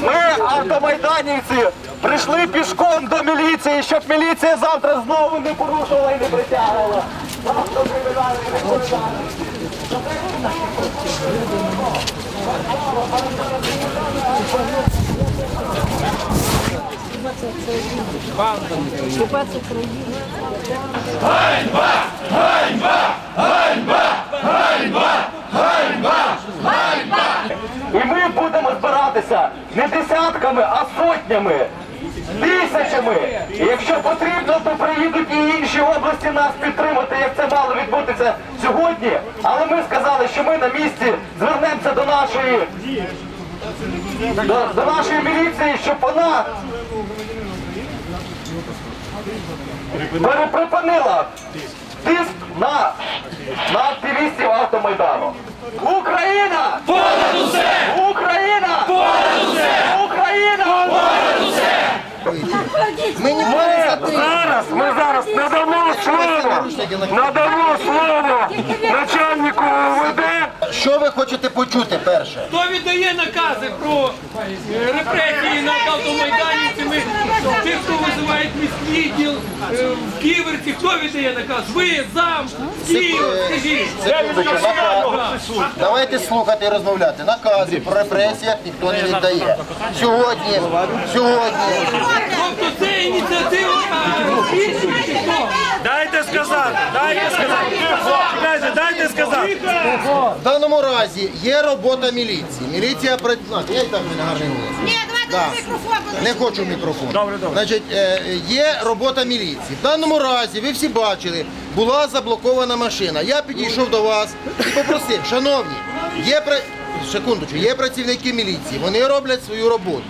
Ми, автомайданівці, прийшли пішком до міліції, щоб міліція завтра знову не порушувала і не притягувала. Автокримінальний відповідальність. І ми будемо збиратися не десятками, а сотнями, тисячами. І якщо потрібно, то приїдуть і інші області нас підтримати, як це мало відбутися сьогодні. Але ми сказали, що ми на місці звернемося до нашої до, до нашої міліції, щоб вона переприпинила надамо слово начальнику ОВД. Що ви хочете почути перше? Хто віддає накази про е, репресії над автомайданівцями, тих, хто визивають міськвідділ е, в Ківерці, хто віддає наказ? Ви, зам, Київ, скажіть. Секундочку, наказ. Давайте слухати і розмовляти. Накази про репресіях ніхто не віддає. Сьогодні, сьогодні Тобто це ініціатива а, більшості, чи хто? Дайте сказати, дайте сказати. Чекайте, дайте сказати. в даному разі є робота міліції. Міліція працює. Я і так мене гарний голос. Ні, давайте Да. на мікрофон. бо Не хочу мікрофон. Значить, е, є робота міліції. В даному разі, ви всі бачили, була заблокована машина. Я підійшов до вас і попросив, шановні, є пра- секундочку, є працівники міліції, вони роблять свою роботу.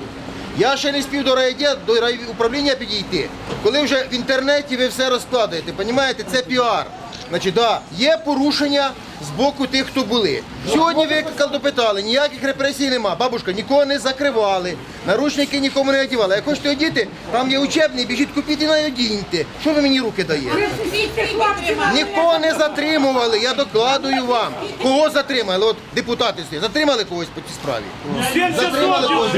Я ще не спів до райдя, до управління підійти. Коли вже в інтернеті ви все розкладаєте, розумієте, це піар. Значить, да, є порушення з боку тих, хто були. Сьогодні викликали, допитали, ніяких репресій нема. Бабушка, нікого не закривали, наручники нікому не одягали. Як хочете одіти, там є учебний, біжіть купіть і одіньте. Що ви мені руки даєте? Нікого не затримували, я докладую вам. Кого затримали? От депутати стоять. затримали когось по цій справі. Затримали когось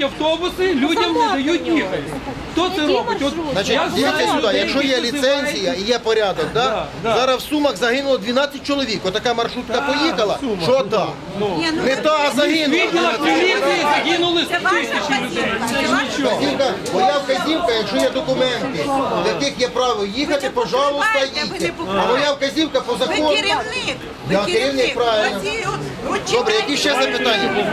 депутати. Автобуси, людям не дають їхати. Хто це робить? От Значить, я дивіться знаю сюди, людей, якщо є які ліцензія і є порядок, да? зараз в Сумах загинуло 12 чоловік. Отака маршрутка поїхала, що та? Не та, а загинула. відділах міліції загинули тисячі людей. Вказівка, моя вказівка, якщо є документи, в яких є право їхати, пожалуйста, покупайте, ви не їдьте. А моя вказівка по Ви закону. керівник. Ви Я керівник, правильно. Оці от- от Добре, які ще запитання?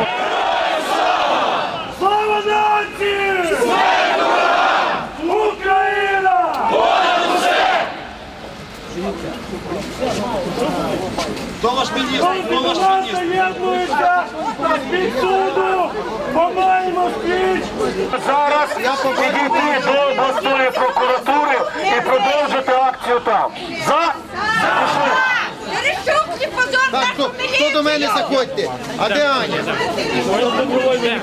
Хто ваш міністр? Хто ваш міністр? Єднується під суду! Помаємо спіч! Зараз я підійти до обласної прокуратури і продовжити акцію там. За? Так, хто, хто до мене заходьте? А де Аня? Добровольний.